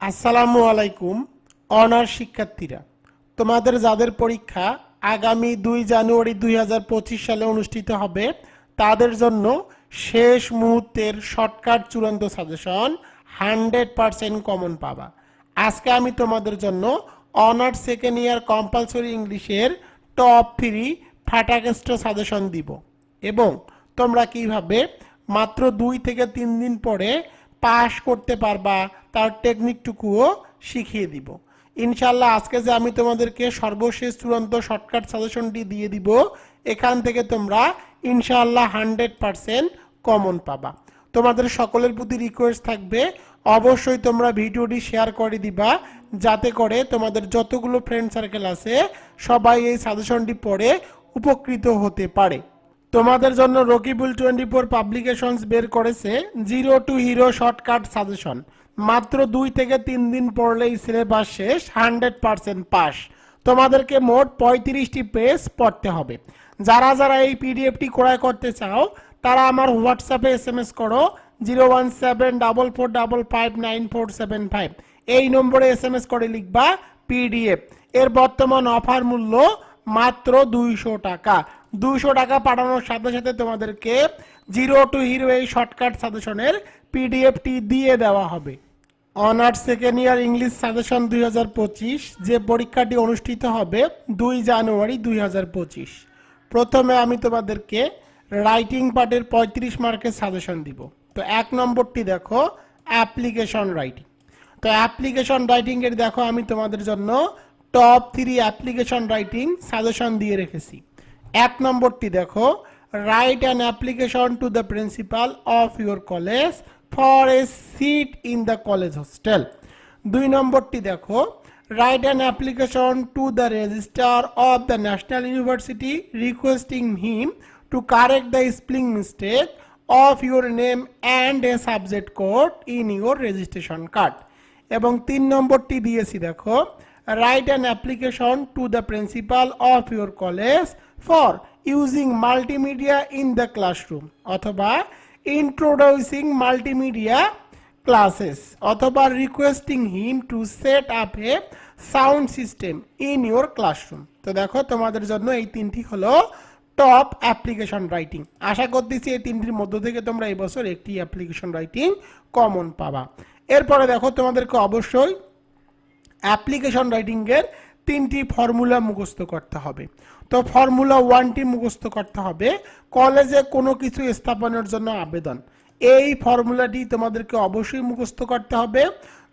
আসসালামু আলাইকুম, অনার শিক্ষার্থীরা। তোমাদের যাদের পরীক্ষা আগামী দুই জানুয়ারি দুই হাজার পঁচিশ সালে অনুষ্ঠিত হবে, তাদের জন্য শেষ মুহূর্তের শর্টকাট চূড়ান্ত সাজেশন হান্ড্রেড পারসেন্ট কমন পাবা। আজকে আমি তোমাদের জন্য অনার্স সেকেন্ড ইয়ার কম্পালসরি ইংলিশের টপ থ্রি ফাটাকেস্ট সাজেশন দিব। এবং তোমরা কীভাবে মাত্র দুই থেকে তিন দিন পরে পাস করতে পারবা, তার টেকনিকটুকুও শিখিয়ে দিব। ইনশাল্লাহ আজকে যে আমি তোমাদেরকে সর্বশেষ চূড়ান্ত শর্টকাট সাজেশনটি দিয়ে দিব, এখান থেকে তোমরা ইনশাল্লাহ হান্ড্রেড পারসেন্ট কমন পাবা। তোমাদের সকলের প্রতি রিকোয়েস্ট থাকবে, অবশ্যই তোমরা ভিডিওটি শেয়ার করে দিবা, যাতে করে তোমাদের যতগুলো ফ্রেন্ড সার্কেল আছে, সবাই এই সাজেশনটি পড়ে উপকৃত হতে পারে। তোমাদের জন্য রকিবুল টোয়েন্টি ফোর পাবলিকেশনস বের করেছে zero to hero shortcut suggestion. মাত্র দুই থেকে তিন দিন পড়লেই সিলেবাস শেষ, হান্ড্রেড পারসেন্ট পাস। তোমাদেরকে মোট পঁয়ত্রিশটি পেজ পড়তে হবে। যারা যারা এই পিডিএফটি ক্রয় করতে চাও, তারা আমার হোয়াটসঅ্যাপে এস এম এস করো, zero one seven double four double five nine four seven five. এই নম্বরে এস এম এস করে লিখবা পিডিএফ। এর বর্তমান অফার মূল্য মাত্র দুইশো টাকা। দুইশো টাকা পাঠানোর সাথে সাথে তোমাদেরকে জিরো টু হিরো এই শর্টকাট সাজেশনের পিডিএফটি দিয়ে দেওয়া হবে। Honours second year English suggestion দুই হাজার পঁচিশ, যে পরীক্ষাটি অনুষ্ঠিত হবে দুই জানুয়ারি দুই হাজার পঁচিশ। প্রথমে আমি তোমাদেরকে রাইটিং পার্টের পঁয়ত্রিশ মার্কের সাজেশন দিব। তো এক নম্বরটি দেখো, অ্যাপ্লিকেশন রাইটিং। তো অ্যাপ্লিকেশন রাইটিংয়ের দেখো, আমি তোমাদের জন্য top three application writing suggestion দিয়ে রেখেছি। এক নম্বরটি দেখো write an application to the principal of your college for a seat in the college hostel দুই নম্বরটি দেখো write an application to the registrar of the national university requesting him to correct the spelling mistake of your name and a subject code in your registration card এবং তিন নম্বরটি দিয়েছি দেখো write an application to the principal of your college for using multimedia in the classroom অথবা introducing multimedia classes অথবা requesting him to set up a sound system in your classroom তো দেখো, তোমাদের জন্য এই তিনটি হলো টপ অ্যাপ্লিকেশন রাইটিং আশা করতেছি এই তিনটির মধ্য থেকে তোমরা এই বছর একটি অ্যাপ্লিকেশন রাইটিং কমন পাবা। এরপরে দেখো, তোমাদেরকে অবশ্যই অ্যাপ্লিকেশন রাইটিংয়ের তিনটি ফর্মুলা মুখস্থ করতে হবে। তো ফর্মুলা ওয়ানটি মুখস্থ করতে হবে। কলেজে কোনো কিছু স্থাপনের জন্য আবেদন। এই ফর্মুলাটি তোমাদেরকে অবশ্যই মুখস্থ করতে হবে।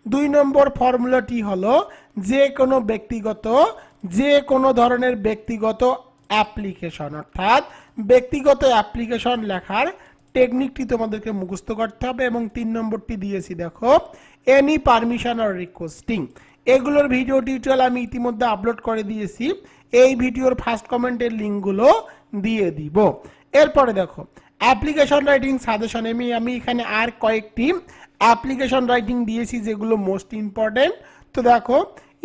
দুই নম্বর ফর্মুলাটি হলো যে কোনো ব্যক্তিগত, যে কোনো ধরনের ব্যক্তিগত অ্যাপ্লিকেশন অর্থাৎ ব্যক্তিগত অ্যাপ্লিকেশন লেখার টেকনিকটি তোমাদেরকে মুখস্থ করতে হবে এবং তিন নম্বরটি দিয়েছি, দেখো এনি পারমিশন আর রিকোয়েস্টিং এগুলোর ভিডিও টিউটোরিয়াল আমি ইতিমধ্যে আপলোড করে দিয়েছি। এই ভিডিওর ফার্স্ট কমেন্টের লিঙ্কগুলো দিয়ে দিব। এরপরে দেখো অ্যাপ্লিকেশন রাইটিং সাজেশন আমি আমি এখানে আর কয়েকটি অ্যাপ্লিকেশন রাইটিং দিয়েছি যেগুলো মোস্ট ইম্পর্টেন্ট তো দেখো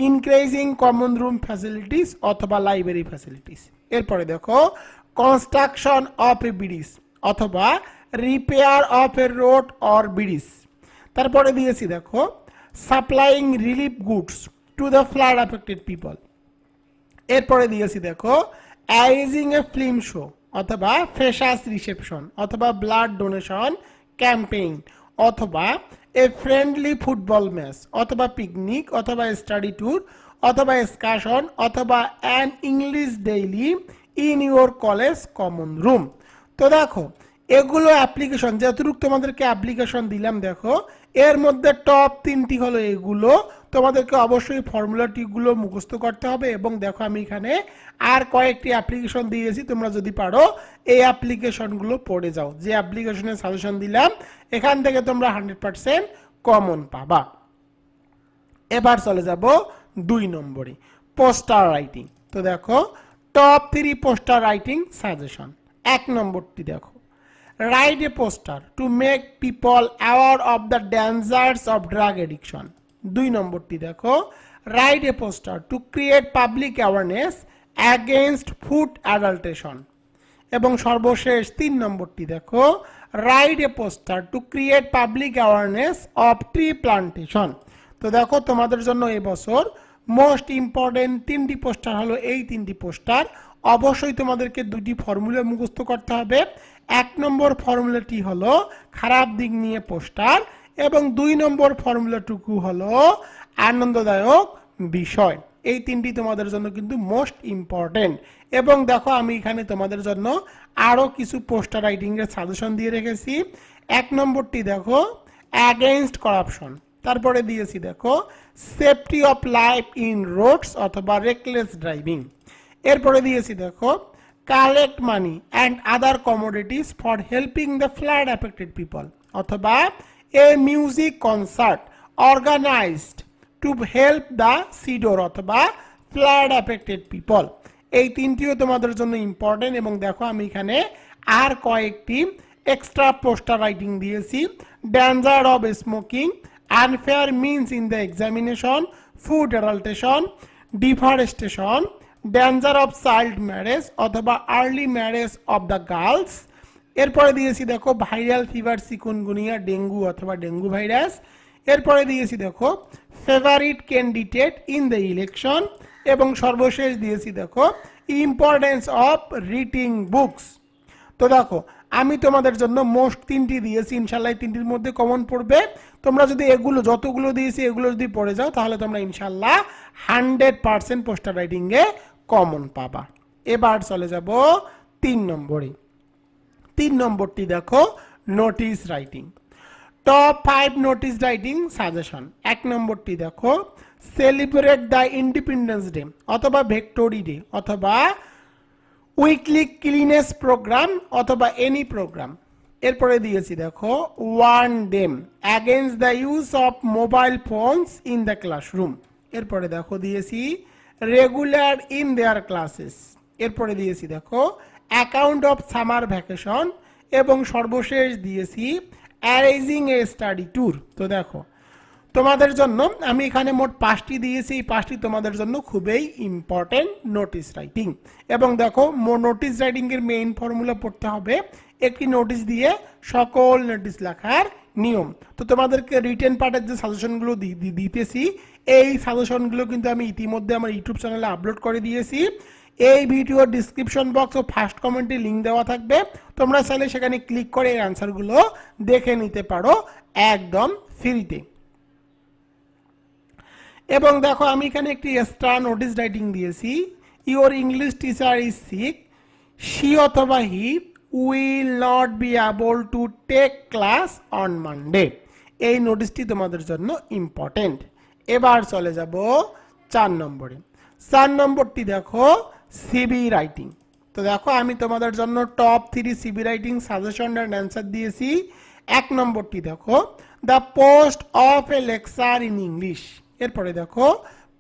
ইনক্রিজিং কমন রুম ফ্যাসিলিটিস অথবা লাইব্রেরি ফ্যাসিলিটিস এরপরে দেখো কনস্ট্রাকশন অফ এ ব্রিজ অথবা repair of a road or bridge তারপরে দিয়েছি দেখো supplying relief goods to the flood affected people এরপরে দিয়েছি দেখো অ্যারেঞ্জিং এ ফিল্ম শো অথবা ফ্রেশার্স রিসেপশন অথবা ব্লাড ডোনেশন ক্যাম্পেইন অথবা এ ফ্রেন্ডলি ফুটবল ম্যাচ অথবা পিকনিক অথবা স্টাডি ট্যুর অথবা এক্সকাশন অথবা an English daily in your college common room. তো দেখো, এগুলো অ্যাপ্লিকেশন যতটুকু তোমাদেরকে অ্যাপ্লিকেশন দিলাম, দেখো এর মধ্যে টপ তিনটি হলো এগুলো। তোমাদেরকে অবশ্যই ফর্মুলাটিগুলো মুখস্থ করতে হবে এবং দেখো আমি এখানে আর কয়েকটি অ্যাপ্লিকেশন দিয়েছি, তোমরা যদি পারো এই অ্যাপ্লিকেশনগুলো পড়ে যাও। যে অ্যাপ্লিকেশনের সাজেশন দিলাম, এখান থেকে তোমরা হান্ড্রেড পারসেন্ট কমন পাবা। এবার চলে যাব দুই নম্বরে পোস্টার রাইটিং তো দেখো top three poster writing suggestion এক নম্বরটি দেখো। Write a poster to make people aware of the dangers of drug addiction. দুই নম্বরটি দেখো। Write a poster to create public awareness against food adulteration. এবং সর্বশেষ তিন নম্বরটি দেখো। Write a poster to create public awareness of tree plantation তো দেখো, তোমাদের জন্য এবছর মোস্ট ইম্পর্টেন্ট তিনটি পোস্টার হলো এই তিনটি পোস্টার অবশ্যই তোমাদেরকে দুটি ফর্মুলা মুখস্থ করতে হবে। এক নম্বর ফর্মুলাটি হলো খারাপ দিক নিয়ে পোস্টার এবং দুই নম্বর ফর্মুলাটুকু হলো আনন্দদায়ক বিষয়। এই তিনটি তোমাদের জন্য কিন্তু মোস্ট ইম্পর্টেন্ট এবং দেখো আমি এখানে তোমাদের জন্য আরও কিছু পোস্টার রাইটিংয়ের সাজেশন দিয়ে রেখেছি। এক নম্বরটি দেখো অ্যাগেনস্ট করাপশন তারপরে দিয়েছি দেখো safety of life in roads অথবা রেকলেস ড্রাইভিং এরপরে দিয়েছি দেখো collect money and other commodities for helping the flood affected people, অথবা a music concert organized to help the Sidr অথবা ফ্লাড অ্যাফেক্টেড পিপল। এই তিনটিও তোমাদের জন্য ইম্পর্টেন্ট এবং দেখো আমি এখানে আর কয়েকটি এক্সট্রা পোস্টার রাইটিং দিয়েছি। Danger of smoking unfair means in the examination food adulteration deforestation danger of child marriage অথবা early marriage of the girls এরপরে দিয়েছি দেখো ভাইরাল ফিভার চিকুনগুনিয়া ডেঙ্গু অথবা ডেঙ্গু ভাইরাস এরপরে দিয়েছি দেখো favourite candidate in the election এবং সর্বশেষ দিয়েছি দেখো ইম্পর্টেন্স অফ রিডিং বুকস তো দেখো, আমি তোমাদের জন্য মোস্ট তিনটি দিয়েছি ইনশাল্লাহ তিনটির মধ্যে কমন পড়বে। তোমরা যদি এগুলো, যতগুলো দিয়েছি এগুলো যদি পড়ে যাও, তাহলে তোমরা ইনশাল্লাহ হান্ড্রেড পার্সেন্ট পোস্টার রাইটিংয়ে কমন পাবা। এবার চলে যাব তিন নম্বরে। তিন নম্বরটি দেখো notice writing top five notice writing suggestion এক নম্বরটি দেখো সেলিব্রেট দ্য ইন্ডিপেন্ডেন্স ডে অথবা ভেক্টোরি ডে অথবা উইকলি ক্লিনেস প্রোগ্রাম অথবা এনি প্রোগ্রাম এরপরে দিয়েছি দেখো warn them against the use of mobile phones in the classroom এরপরে দেখো দিয়েছি রেগুলার ইন দেয়ার ক্লাসেস এরপরে দিয়েছি, দেখো অ্যাকাউন্ট অফ সামার ভ্যাকেশন এবং সর্বশেষ দিয়েছি অ্যারেজিং এ স্টাডি ট্যুর তো দেখো, তোমাদের জন্য আমি এখানে মোট পাঁচটি দিয়েছি। এই পাঁচটি তোমাদের জন্য খুবই ইম্পর্টেন্ট নোটিস রাইটিং এবং দেখো, মো নোটিস রাইটিংয়ের মেইন ফর্মুলা পড়তে হবে। একটি নোটিশ দিয়ে সকল নোটিশ লেখার নিয়ম। তো তোমাদেরকে রিটেন পার্টের যে সাজেশনগুলো দিতেছি, এই সাজেশনগুলো কিন্তু আমি ইতিমধ্যে আমার ইউটিউব চ্যানেলে আপলোড করে দিয়েছি। এই ভিডিওর ডিসক্রিপশন বক্স ও ফার্স্ট কমেন্টে লিঙ্ক দেওয়া থাকবে। তোমরা চাইলে সেখানে ক্লিক করে এই অ্যান্সারগুলো দেখে নিতে পারো একদম ফ্রিতে এবং দেখো, আমি এখানে একটি এক্সট্রা নোটিস রাইটিং দিয়েছি। Your English teacher is sick she অথবা he will not be able to take class on Monday এই নোটিশটি তোমাদের জন্য ইম্পর্টেন্ট এবার চলে যাব চার নম্বরে। চার নম্বরটি দেখো সিবি রাইটিং তো দেখো, আমি তোমাদের জন্য top three CV writing suggestion and answer দিয়েছি। এক নম্বরটি দেখো the post of a lecturer in English এরপরে দেখো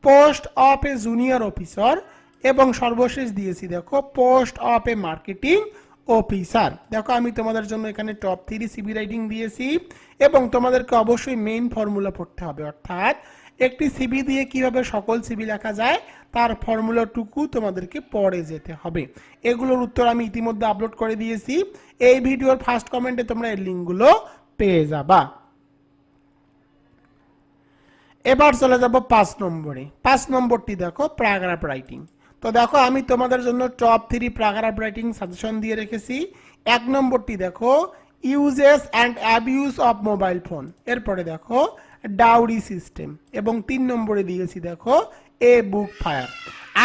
post of a junior officer এবং সর্বশেষ দিয়েছি, দেখো post of a marketing officer দেখো, আমি তোমাদের জন্য এখানে টপ থ্রি সিবি রাইটিং দিয়েছি এবং তোমাদেরকে অবশ্যই মেইন ফর্মুলা পড়তে হবে। অর্থাৎ একটি সিবি দিয়ে কীভাবে সকল সিবি লেখা যায়, তার ফর্মুলাটুকু তোমাদেরকে পড়ে যেতে হবে। এগুলোর উত্তর আমি ইতিমধ্যে আপলোড করে দিয়েছি। এই ভিডিওর ফার্স্ট কমেন্টে তোমরা এই লিঙ্কগুলো পেয়ে যাবা। এবার চলে যাব পাঁচ নম্বরে। পাঁচ নম্বরটি দেখো প্যারাগ্রাফ রাইটিং তো দেখো, আমি তোমাদের জন্য top three paragraph writing suggestion দিয়ে রেখেছি। এক নম্বরটি দেখো uses and abuse of mobile phone এরপরে দেখো ডাউরি সিস্টেম এবং তিন নম্বরে দিয়েছি দেখো এ বুক ফায়ার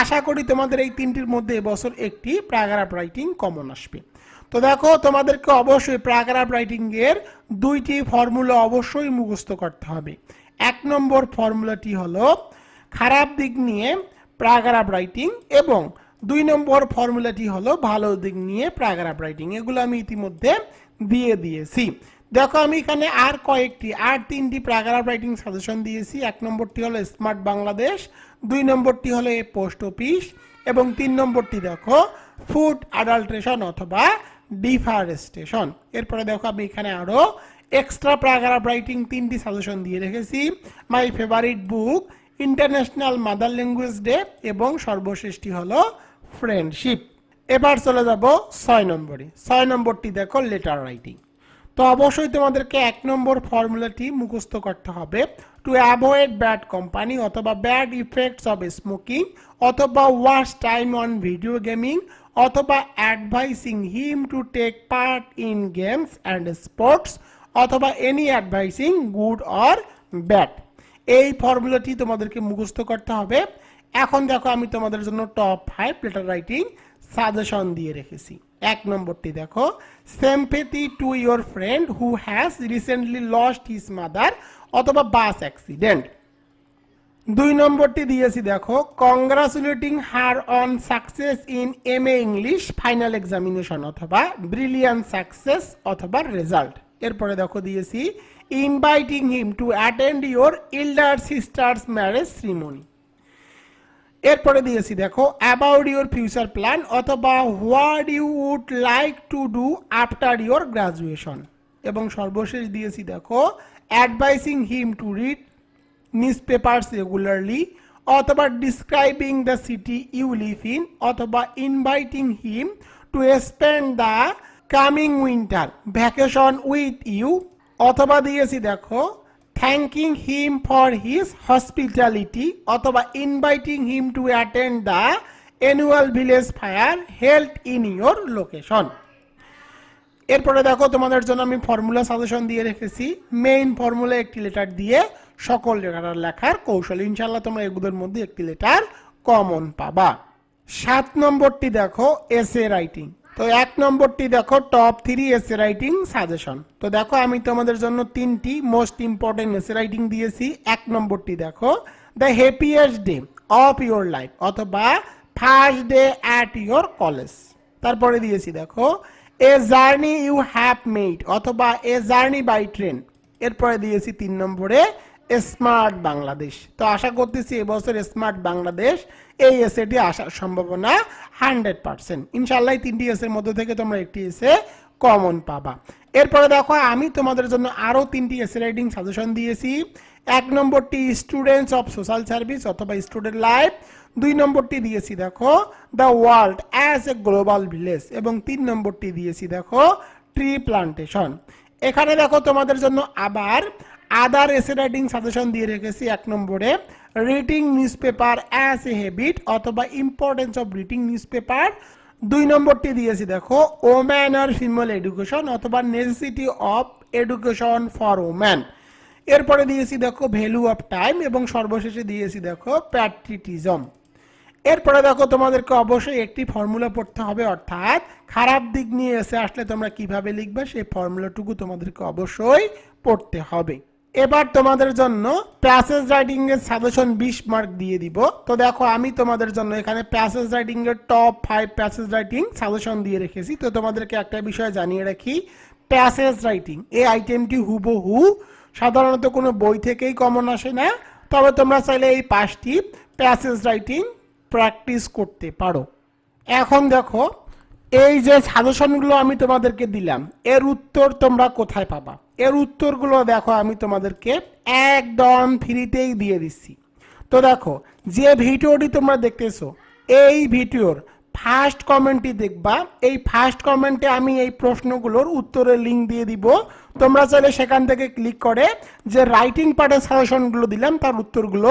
আশা করি তোমাদের এই তিনটির মধ্যে এবছর একটি প্যারাগ্রাফ রাইটিং কমন আসবে। তো দেখো, তোমাদেরকে অবশ্যই প্যারাগ্রাফ রাইটিংয়ের দুইটি ফর্মুলা অবশ্যই মুখস্থ করতে হবে। এক নম্বর ফর্মুলাটি হলো, খারাপ দিক নিয়ে প্যারাগ্রাফ রাইটিং এবং দুই নম্বর ফর্মুলাটি হলো ভালো দিক নিয়ে প্যারাগ্রাফ রাইটিং। এগুলো আমি ইতিমধ্যে দিয়ে দিয়েছি। দেখো, আমি এখানে আর কয়েকটি, আর তিনটি প্যারাগ্রাফ রাইটিং সাজেশন দিয়েছি। এক নম্বরটি হলো স্মার্ট বাংলাদেশ, দুই নম্বরটি হলো এ পোস্ট অফিস, এবং তিন নম্বরটি দেখো ফুড অ্যাডাল্ট্রেশন অথবা ডিফারেস্টেশন। এরপরে দেখো, আমি এখানে আরও এক্সট্রা প্যারাগ্রাফ রাইটিং তিনটি সাজেশন দিয়ে রেখেছি। My favourite book international mother language day এবং সর্বশেষটি হলো ফ্রেন্ডশিপ এবার চলে যাব ছয় নম্বরে। ছয় নম্বরটি দেখো লেটার রাইটিং তো অবশ্যই তোমাদেরকে এক নম্বর ফর্মুলাটি মুখস্থ করতে হবে। টু অ্যাভয়েড ব্যাড কোম্পানি অথবা ব্যাড ইফেক্টস অফ স্মোকিং অথবা waste time on video gaming অথবা advising him to take part in games and sports অথবা any advising good or bad এই ফর্মুলাটি তোমাদেরকে মুখস্থ করতে হবে। এখন দেখো আমি তোমাদের জন্য top five letter writing suggestion দিয়ে রেখেছি। এক নম্বরটি দেখো sympathy to your friend who has recently lost his mother অথবা বাস অ্যাক্সিডেন্ট দুই নম্বরটি দিয়েছি দেখো congratulating her on success in M A English final examination অথবা ব্রিলিয়ান সাকসেস অথবা রেজাল্ট এরপরে দেখো দিয়েছি inviting him to attend your elder sister's marriage ceremony এরপরে দিয়েছি দেখো অ্যাবাউট ইউর ফিউচার প্ল্যান অথবা what you would like to do after your graduation এবং সর্বশেষ দিয়েছি দেখো advising him to read newspapers regularly অথবা describing the city you live in অথবা inviting him to spend the coming winter vacation with you অথবা দিয়েছি, দেখো thanking him for his hospitality অথবা inviting him to attend the annual village fair held in your location এরপরে দেখো, তোমাদের জন্য আমি ফর্মুলা সাজেশন দিয়ে রেখেছি। মেইন ফর্মুলা একটি লেটার দিয়ে সকল লেটার লেখার কৌশল। ইনশাল্লাহ তোমরা এগুলোর মধ্যে একটি লেটার কমন পাবা। সাত নম্বরটি দেখো এসে রাইটিং তো এক নম্বরটি দেখো top three essay writing suggestion তো দেখো, আমি তোমাদের জন্য তিনটি মোস্ট ইম্পর্টেন্ট এসে রাইটিং দিয়েছি। এক নম্বরটি দেখো the happiest day of your life অথবা first day at your college তারপরে দিয়েছি দেখো a journey you have made অথবা এ জার্নি বাই ট্রেন এরপরে দিয়েছি তিন নম্বরে স্মার্ট বাংলাদেশ। তো আশা করতেছি এবছর স্মার্ট বাংলাদেশ এই এসেটি আসার সম্ভাবনা হান্ড্রেড পার্সেন্ট। ইনশাল্লাহ তিনটি এসের মধ্যে থেকে তোমরা একটি এসে কমন পাবা। এরপরে দেখো, আমি তোমাদের জন্য আরও তিনটি এসে রাইডিং সাজেশন দিয়েছি। এক নম্বরটি স্টুডেন্টস অফ সোশ্যাল সার্ভিস অথবা স্টুডেন্ট লাইফ। দুই নম্বরটি দিয়েছি দেখো, the world as a global village. এবং তিন নম্বরটি দিয়েছি দেখো, ট্রি প্লান্টেশন। এখানে দেখো তোমাদের জন্য আবার আদার এসে রাইটিং সাজেশন দিয়ে রেখেছি এক নম্বরে reading newspaper as a habit অথবা importance of reading newspaper দুই নম্বরটি দিয়েছি, দেখো ওম্যান আর ফিমেল এডুকেশন অথবা necessity of education for woman এরপরে দিয়েছি, দেখো ভ্যালু অফ টাইম এবং সর্বশেষে দিয়েছি, দেখো প্যাট্রিটিজম এরপরে দেখো, তোমাদেরকে অবশ্যই একটি ফর্মুলা পড়তে হবে, অর্থাৎ খারাপ দিক নিয়ে এসে আসলে তোমরা কীভাবে লিখবে, সেই ফর্মুলাটুকু তোমাদেরকে অবশ্যই পড়তে হবে। এবার তোমাদের জন্য প্যাসেজ রাইটিং এর সাজেশন বিশ মার্ক দিয়ে দিব। তো দেখো, আমি তোমাদের জন্য এখানে প্যাসেজ রাইটিং এর top five passage writing suggestion দিয়ে রেখেছি। তো তোমাদেরকে একটা বিষয় জানিয়ে রাখি। প্যাসেজ রাইটিং এই আইটেমটি হুবহু সাধারণত কোনো বই থেকেই কমন আসে না। তবে তোমরা চাইলে এই পাঁচটি প্যাসেজ রাইটিং প্র্যাকটিস করতে পারো। এখন দেখো, এই যে সাজেশনগুলো আমি তোমাদেরকে দিলাম, এর উত্তর তোমরা কোথায় পাবা? এর উত্তরগুলো দেখো, আমি তোমাদেরকে একদম ফ্রিতেই দিয়ে দিচ্ছি। তো দেখো, যে ভিডিওটি তোমরা দেখতেছো, এই ভিডিওর ফার্স্ট কমেন্টটি দেখবা। এই ফার্স্ট কমেন্টে আমি এই প্রশ্নগুলোর উত্তরের লিঙ্ক দিয়ে দিব। তোমরা চাইলে সেখান থেকে ক্লিক করে যে রাইটিং পার্টের সাজেশনগুলো দিলাম, তার উত্তরগুলো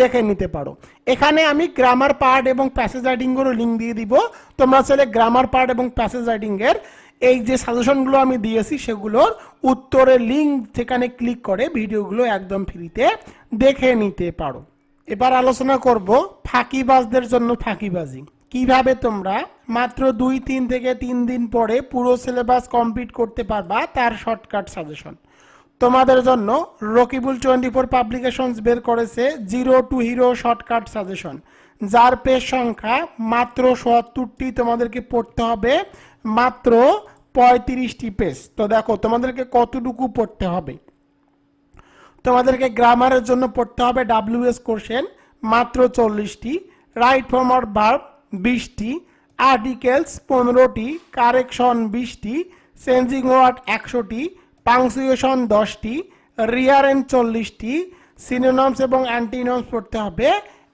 দেখে নিতে পারো। এখানে আমি গ্রামার পার্ট এবং প্যাসেজ রাইটিংগুলো লিঙ্ক দিয়ে দিব। তোমরা চাইলে গ্রামার পার্ট এবং প্যাসেজ রাইটিংয়ের এই যে সাজেশনগুলো আমি দিয়েছি, সেগুলোর উত্তরের লিঙ্ক সেখানে ক্লিক করে ভিডিওগুলো একদম ফ্রিতে দেখে নিতে পারো। এবার আলোচনা করব ফাঁকিবাজদের জন্য ফাঁকিবাজি। কীভাবে তোমরা মাত্র দুই, তিন থেকে তিন দিন পরে পুরো সিলেবাস কমপ্লিট করতে পারবা তার শর্টকাট সাজেশন তোমাদের জন্য রকিবুল টোয়েন্টি ফোর পাবলিকেশনস বের করেছে zero to hero shortcut suggestion যার পেজ সংখ্যা মাত্র সত্তরটি তোমাদেরকে পড়তে হবে। মাত্র পঁয়ত্রিশটি পেজ। তো দেখো, তোমাদেরকে কতটুকু পড়তে হবে? তোমাদেরকে গ্রামারের জন্য পড়তে হবে ডাব্লিউএস কোশ্চেন, মাত্র চল্লিশটি। রাইট ফর্ম অর ভার্ব, বিশটি। আর্টিকেলস, পনেরোটি। কারেকশন, বিশটি। চেঞ্জিং ওয়ার্ড, একশোটি। পাংসুয়েশন দশটি। রিয়ারেন চল্লিশটি। সিনোনমস এবং অ্যান্টিনমস পড়তে হবে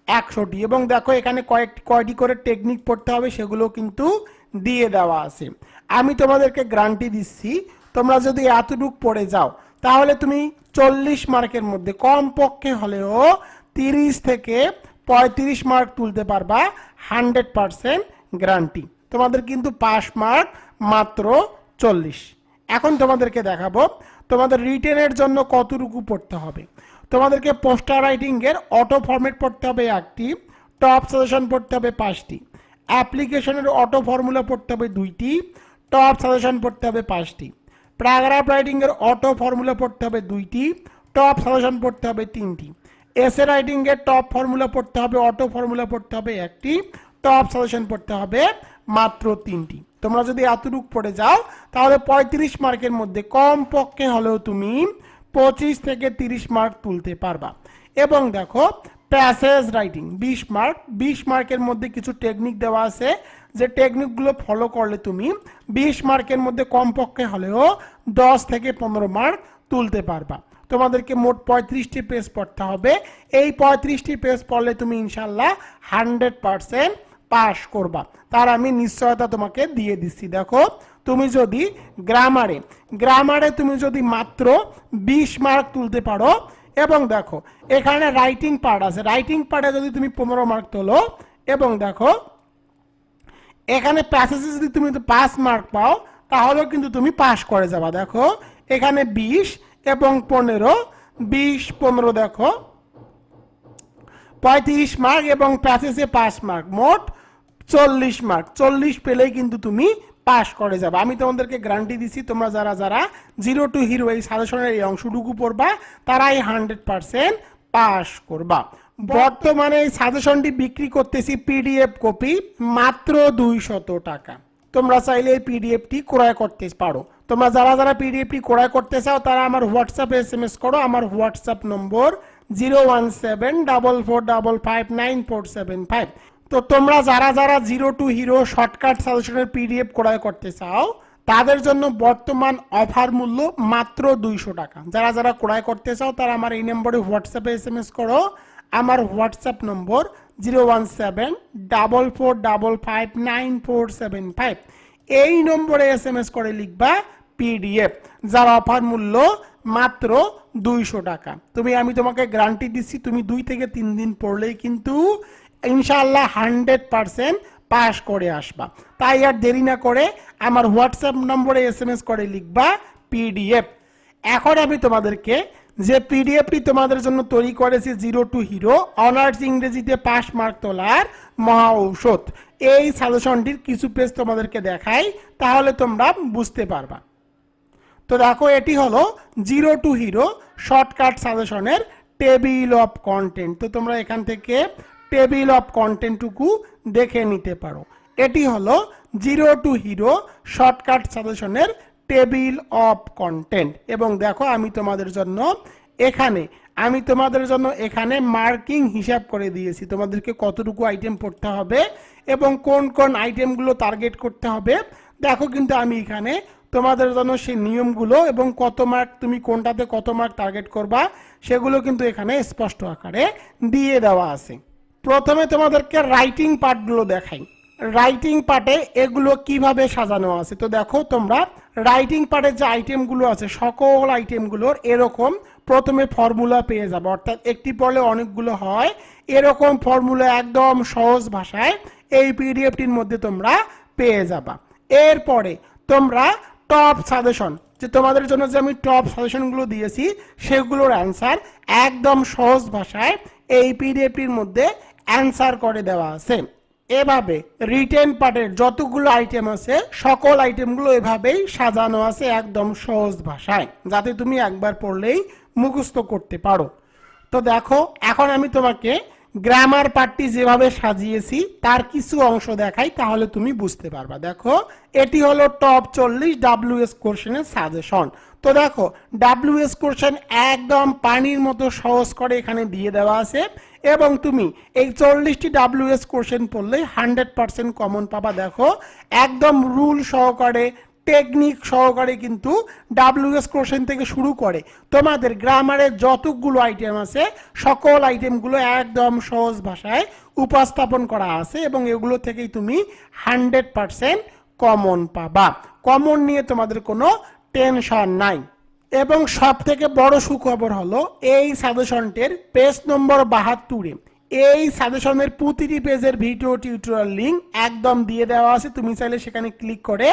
একশোটি। এবং দেখো, এখানে কয়েক কয়টি করে টেকনিক পড়তে হবে, সেগুলো কিন্তু দিয়ে দেওয়া আছে। আমি তোমাদেরকে গ্রান্টি দিচ্ছি, তোমরা যদি এতটুক পড়ে যাও, তাহলে তুমি চল্লিশ মার্কের মধ্যে কম পক্ষে হলেও তিরিশ থেকে পঁয়ত্রিশ মার্ক তুলতে পারবা, হান্ড্রেড পারসেন্ট গ্যারান্টি তোমাদের কিন্তু পাস মার্ক মাত্র চল্লিশ। এখন তোমাদেরকে দেখাবো, তোমাদের রিটেনের জন্য কতটুকু পড়তে হবে। তোমাদেরকে পোস্টার রাইটিংয়ের অটো ফরম্যাট পড়তে হবে একটি, টপ সাজেশন পড়তে হবে পাঁচটি। অ্যাপ্লিকেশনের অটো ফর্মুলা পড়তে হবে দুইটি, টপ সাজেশন পড়তে হবে পাঁচটি। প্যারাগ্রাফ রাইটিংয়ের অটো ফর্মুলা পড়তে হবে দুইটি, টপ সাজেশন পড়তে হবে তিনটি। এসে রাইটিংয়ের টপ ফর্মুলা পড়তে হবে, অটো ফর্মুলা পড়তে হবে একটি, টপ সাজেশন পড়তে হবে মাত্র তিনটি। তোমরা যদি এতটুক পড়ে যাও, তাহলে পঁয়ত্রিশ মার্কের মধ্যে কম পক্ষে হলেও তুমি পঁচিশ থেকে তিরিশ মার্ক তুলতে পারবা। এবং দেখো প্যাসেজ রাইটিং বিশ মার্ক বিশ মার্কের মধ্যে কিছু টেকনিক দেওয়া আছে, যে টেকনিকগুলো ফলো করলে তুমি বিশ মার্কের মধ্যে কমপক্ষে হলেও দশ থেকে পনেরো মার্ক তুলতে পারবা। তোমাদেরকে মোট পঁয়ত্রিশটি পেজ পড়তে হবে। এই পঁয়ত্রিশটি পেজ পড়লে তুমি ইনশাল্লাহ হান্ড্রেড পারসেন্ট পাস করবা। তার আমি নিশ্চয়তা তোমাকে দিয়ে দিচ্ছি। দেখো, তুমি যদি গ্রামারে গ্রামারে তুমি যদি মাত্র বিশ মার্ক তুলতে পারো এবং দেখো, এখানে রাইটিং পার্ট আছে। রাইটিং পার্টে যদি তুমি পনেরো মার্ক তোলো, এবং দেখো, এখানে প্যাসেজে যদি তুমি পাঁচ মার্ক পাও, তাহলেও কিন্তু তুমি পাস করে যাবা। দেখো, এখানে বিশ এবং পনেরো, বিশ, পনেরো দেখো, পঁয়ত্রিশ মার্ক এবং প্যাসেজে পাঁচ মার্ক মোট চল্লিশ মার্ক চল্লিশ পেলেই কিন্তু তুমি পাস করে যাবে। আমি তোমাদেরকে গ্যারান্টি দিচ্ছি তোমরা যারা যারা জিরো টু হিরো এই সাজেশনের এই অংশটুকু পড়বা, তারাই হান্ড্রেড পারসেন্ট পাস করবা। বর্তমানে এই সাজেশনটি বিক্রি করতেছি পিডিএফ কপি মাত্র দুইশত টাকা। তোমরা চাইলে এই পিডিএফটি ক্রয় করতে পারো। তোমরা যারা যারা পিডিএফটি ক্রয় করতে চাও, তারা আমার হোয়াটসঅ্যাপে এস এম এস করো, আমার WhatsApp number zero one seven double four double five nine four seven five তো তোমরা যারা যারা জিরো টু হিরো শর্টকাট সাজেশনের পিডিএফ ক্রয় করতে চাও, তাদের জন্য বর্তমান অফার মূল্য মাত্র দুইশো টাকা। যারা যারা ক্রয় করতে চাও, তারা আমার এই নম্বরে হোয়াটসঅ্যাপে এস এম এস করো। আমার WhatsApp number zero one seven double four double five nine four seven five এই নম্বরে এস এম এস করে লিখবা পিডিএফ যার অফার মূল্য মাত্র দুইশো টাকা। তুমি, আমি তোমাকে গ্যারান্টি দিচ্ছি, তুমি দুই থেকে তিন দিন পড়লেই কিন্তু ইনশাআল্লাহ হান্ড্রেড পারসেন্ট পাস করে আসবা। তাই আর দেরি না করে আমার হোয়াটসঅ্যাপ নম্বরে এস এম এস করে লিখবা পিডিএফ। এখন আমি তোমাদেরকে যে পিডিএফটি তোমাদের জন্য তৈরি করেছি জিরো টু হিরো, অনার্স ইংরেজিতে পাস মার্ক তোলার মহা ঔষধ। এই সাজেশনটির কিছু পেজ তোমাদেরকে দেখাই, তাহলে তোমরা বুঝতে পারবা। তো দেখো, এটি হলো জিরো টু হিরো শর্টকাট সাজেশনের টেবিল অফ কন্টেন্ট। তো তোমরা এখান থেকে টেবিল অফ কন্টেন্টটুকু দেখে নিতে পারো। এটি হলো জিরো টু হিরো শর্টকাট সাজেশনের টেবিল অফ কন্টেন্ট এবং দেখো, আমি তোমাদের জন্য এখানে, আমি তোমাদের জন্য এখানে মার্কিং হিসাব করে দিয়েছি। তোমাদেরকে কতটুকু আইটেম পড়তে হবে এবং কোন কোন আইটেমগুলো টার্গেট করতে হবে। দেখো কিন্তু আমি এখানে তোমাদের জন্য সেই নিয়মগুলো এবং কত মার্ক তুমি কোনটাতে কত মার্ক টার্গেট করবা, সেগুলো কিন্তু এখানে স্পষ্ট আকারে দিয়ে দেওয়া আছে। প্রথমে তোমাদেরকে রাইটিং পার্টগুলো দেখাই। রাইটিং পার্টে এগুলো কীভাবে সাজানো আছে? তো দেখো, তোমরা রাইটিং পার্টের যে আইটেমগুলো আছে, সকল আইটেমগুলোর এরকম প্রথমে ফর্মুলা পেয়ে যাবে। অর্থাৎ একটি পড়লে অনেকগুলো হয়। এরকম ফর্মুলা একদম সহজ ভাষায় এই পিডিএফটির মধ্যে তোমরা পেয়ে যাবা। এরপরে তোমরা টপ সাজেশন যে তোমাদের জন্য যে আমি টপ সাজেশনগুলো দিয়েছি, সেগুলোর অ্যান্সার একদম সহজ ভাষায় এই পিডিএফটির মধ্যে অ্যান্সার করে দেওয়া আছে। এভাবে রিটেন পার্টের যতগুলো আইটেম আছে, সকল আইটেমগুলো এভাবেই সাজানো আছে একদম সহজ ভাষায়, যাতে তুমি একবার পড়লেই মুখস্থ করতে পারো। তো দেখো, এখন আমি তোমাকে গ্রামার পার্টটি যেভাবে সাজিয়েছি, তার কিছু অংশ দেখাই, তাহলে তুমি বুঝতে পারবা। দেখো, এটি হলো টপ চল্লিশ ডাব্লিউএস কোশ্চেনের সাজেশন তো দেখো ডাব্লিউ এস কোশ্চেন একদম পানির মতো সহজ করে এখানে দিয়ে দেওয়া আছে। এবং তুমি এই চল্লিশটি ডাব্লিউএস কোশ্চেন পড়লেই হান্ড্রেড পার্সেন্ট কমন পাবা। দেখো, একদম রুল সহকারে টেকনিক সহকারে কিন্তু ডাব্লিউএস কোশ্চেন থেকে শুরু করে। তোমাদের গ্রামারের যতগুলো আইটেম আছে, সকল আইটেমগুলো একদম সহজ ভাষায় উপস্থাপন করা আছে এবং এগুলো থেকেই তুমি হান্ড্রেড পারসেন্ট কমন পাবা। কমন নিয়ে তোমাদের কোনো টেনশন নাই। এবং সব থেকে বড় সুখবর হলো এই সাজেশনটির পেজ নম্বর বাহাত্তরে। এই সাজেশনের প্রতিটি পেজের ভিডিও টিউটোরিয়াল লিঙ্ক একদম দিয়ে দেওয়া আছে। তুমি চাইলে সেখানে ক্লিক করে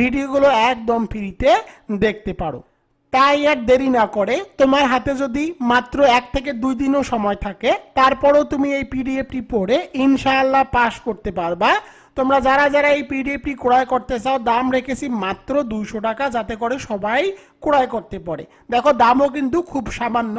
ভিডিওগুলো একদম ফ্রিতে দেখতে পারো। তাই আর দেরি না করে তোমার হাতে যদি মাত্র এক থেকে দুই দিনও সময় থাকে, তারপরেও তুমি এই পিডিএফটি পড়ে ইনশাআল্লাহ পাস করতে পারবা। তোমরা যারা যারা এই পিডিএফটি ক্রয় করতে চাও, দাম রেখেছি মাত্র দুইশো টাকা, যাতে করে সবাই ক্রয় করতে পারে। দেখো, দামও কিন্তু খুব সামান্য।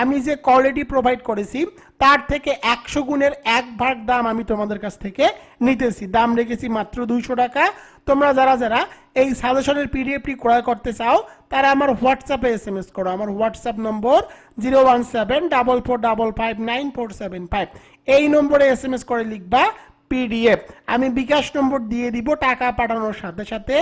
আমি যে কোয়ালিটি প্রোভাইড করেছি, তার থেকে একশো গুণের এক ভাগ দাম আমি তোমাদের কাছ থেকে নিতেছি। দাম রেখেছি মাত্র দুইশো টাকা। তোমরা যারা যারা এই সাজেশনের পিডিএফটি ক্রয় করতে চাও, তারা আমার হোয়াটসঅ্যাপে এস এম এস করো। আমার WhatsApp number zero one seven double four double five nine four seven five. এই নম্বরে এস এম এস করে লিখবা পিডিএফ। আমি বিকাশ নম্বর দিয়ে দিব টাকা পাঠানোর সাথে সাথে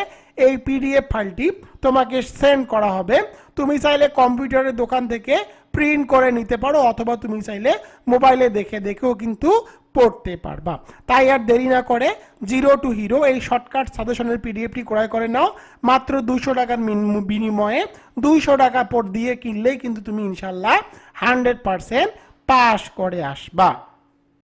এই পিডিএফ ফাইলটি তোমাকে সেন্ড করা হবে। তুমি চাইলে কম্পিউটারের দোকান থেকে প্রিন্ট করে নিতে পারো অথবা তুমি চাইলে মোবাইলে দেখে দেখেও কিন্তু পড়তে পারবা। তাই আর দেরি না করে জিরো টু হিরো এই শর্টকাট সাজেশনের পিডিএফটি ক্রয় করে নাও। মাত্র দুশো টাকার বিনিময়ে দুইশো টাকা পর দিয়ে কিনলেই কিন্তু তুমি ইনশাল্লাহ হান্ড্রেড পারসেন্ট পাস করে আসবা।